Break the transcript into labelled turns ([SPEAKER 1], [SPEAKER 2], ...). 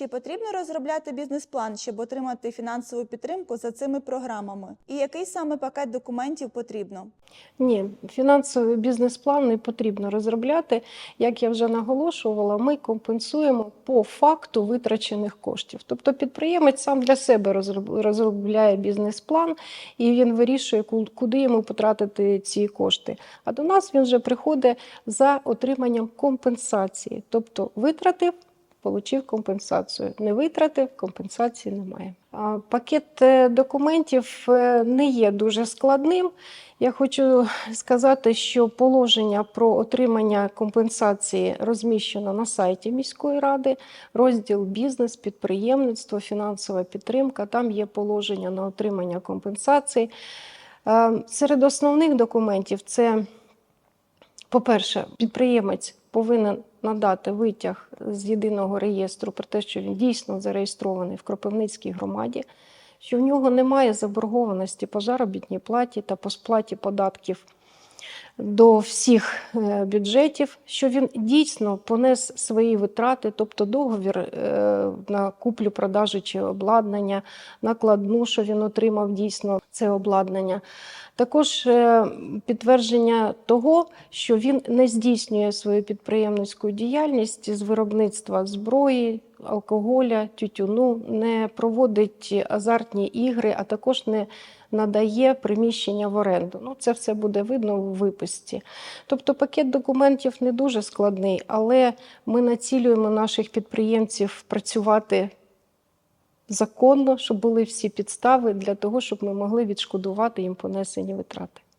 [SPEAKER 1] Чи потрібно розробляти бізнес-план, щоб отримати фінансову підтримку за цими програмами? І який саме пакет документів потрібно?
[SPEAKER 2] Ні, фінансовий бізнес-план не потрібно розробляти. Як я вже наголошувала, ми компенсуємо по факту витрачених коштів. Тобто підприємець сам для себе розроб- розробляє бізнес-план і він вирішує, ку- куди йому потратити ці кошти. А до нас він вже приходить за отриманням компенсації. Тобто витратив. Получив компенсацію. Не витратив, компенсації немає. Пакет е, документів е, не є дуже складним. Я хочу сказати, що положення про отримання компенсації розміщено на сайті міської ради, розділ бізнес, підприємництво, фінансова підтримка. Там є положення на отримання компенсації. Е, Серед основних документів це, по-перше, підприємець повинен надати витяг з єдиного реєстру про те, що він дійсно зареєстрований в Кропивницькій громаді, що в нього немає заборгованості по заробітній платі та по сплаті податків до всіх е, бюджетів, що він дійсно понес свої витрати, тобто договір е, на куплю-продажу чи обладнання, накладну, що він отримав дійсно це обладнання. Також е, підтвердження того, що він не здійснює свою підприємницьку діяльність з виробництва зброї, алкоголя, тютюну, не проводить азартні ігри, а також не надає приміщення в оренду. Ну, це все буде видно у виписці. Тобто пакет документів не дуже складний, але ми націлюємо наших підприємців працювати законно, щоб були всі підстави для того, щоб ми могли відшкодувати їм понесені витрати.